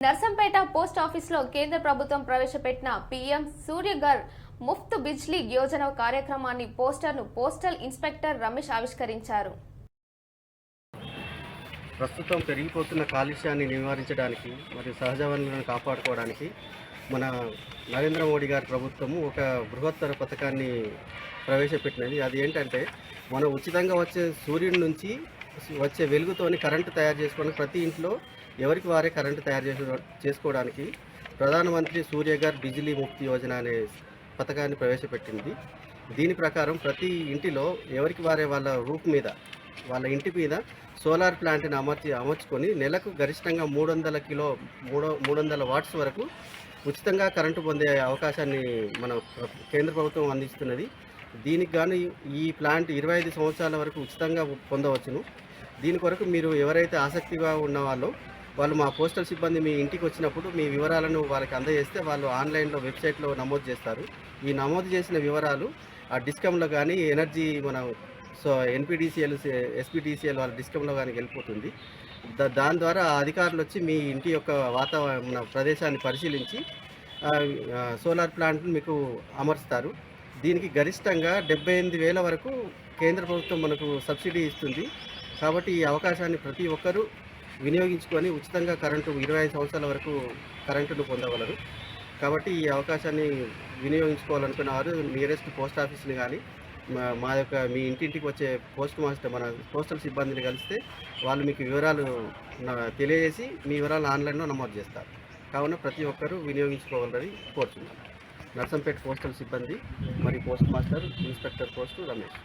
Narsampet post ఆఫీస్లో కేంద్ర ప్రభుత్వం ప్రవేశపెట్టిన పీఎం సూర్యగర్ ముఫ్త్ బిజ్లీ యోజన కార్యక్రమాన్ని పోస్టర్ను పోస్టల్ ఇన్స్పెక్టర్ రమేష్ ఆవిష్కరించారు. ప్రస్తుతం పెరిగిపోతున్న కాలుష్యాన్ని నివారించడానికి మరియు సహజ వనరులను కాపాడుకోవడానికి మన నరేంద్ర మోడీ గారి ప్రభుత్వము ఒక బృహత్తర పథకాన్ని ప్రవేశపెట్టినది. అది ఏంటంటే మనం ఉచితంగా వచ్చే సూర్యుడి నుంచి వచ్చే వెలుగుతోని కరెంటు తయారు చేసుకోవడానికి ప్రతి ఇంట్లో ఎవరికి వారే కరెంటు తయారు చేసు చేసుకోవడానికి ప్రధానమంత్రి సూర్యగర్ బిజిలీ ముక్తి యోజన అనే పథకాన్ని ప్రవేశపెట్టింది. దీని ప్రకారం ప్రతి ఇంటిలో ఎవరికి వారే వాళ్ళ రూప్ మీద వాళ్ళ ఇంటి మీద సోలార్ ప్లాంట్ని అమర్చి అమర్చుకొని నెలకు గరిష్టంగా మూడు వందల కిలో మూడు మూడు వందల వాట్స్ వరకు ఉచితంగా కరెంటు పొందే అవకాశాన్ని మన కేంద్ర ప్రభుత్వం అందిస్తున్నది. దీనికి గాను ఈ ప్లాంట్ ఇరవై ఐదు సంవత్సరాల వరకు ఉచితంగా పొందవచ్చును. దీని కొరకు మీరు ఎవరైతే ఆసక్తిగా ఉన్న వాళ్ళో వాళ్ళు మా పోస్టల్ సిబ్బంది మీ ఇంటికి వచ్చినప్పుడు మీ వివరాలను వాళ్ళకి అందజేస్తే వాళ్ళు ఆన్లైన్లో వెబ్సైట్లో నమోదు చేస్తారు. ఈ నమోదు చేసిన వివరాలు ఆ డిస్కంలో కానీ ఎనర్జీ మన సో ఎన్పిడిసిఎల్ ఎస్పీడీసీఎల్ వాళ్ళ డిస్కమ్లో కానీ వెళ్ళిపోతుంది. దా- దాని ద్వారా అధికారులు వచ్చి మీ ఇంటి యొక్క వాతావరణ ప్రదేశాన్ని పరిశీలించి సోలార్ ప్లాంట్ను మీకు అమరుస్తారు. దీనికి గరిష్టంగా డెబ్బై ఎనిమిది వేల వరకు కేంద్ర ప్రభుత్వం మనకు సబ్సిడీ ఇస్తుంది. కాబట్టి ఈ అవకాశాన్ని ప్రతి ఒక్కరూ వినియోగించుకొని ఉచితంగా కరెంటు ఇరవై ఐదు సంవత్సరాల వరకు కరెంటును పొందగలరు. కాబట్టి ఈ అవకాశాన్ని వినియోగించుకోవాలనుకున్న వారు నియరెస్ట్ పోస్ట్ ఆఫీస్ని కానీ మా మా యొక్క మీ ఇంటింటికి వచ్చే పోస్ట్ మాస్టర్ మన పోస్టల్ సిబ్బందిని కలిస్తే వాళ్ళు మీకు వివరాలు తెలియజేసి మీ వివరాలు ఆన్లైన్లో నమోదు చేస్తారు. కావున ప్రతి ఒక్కరూ వినియోగించుకోవాలని కోరుతున్నాను నర్సంపేట పోస్టల్ సిబ్బంది మరియు post master inspector post Ramesh.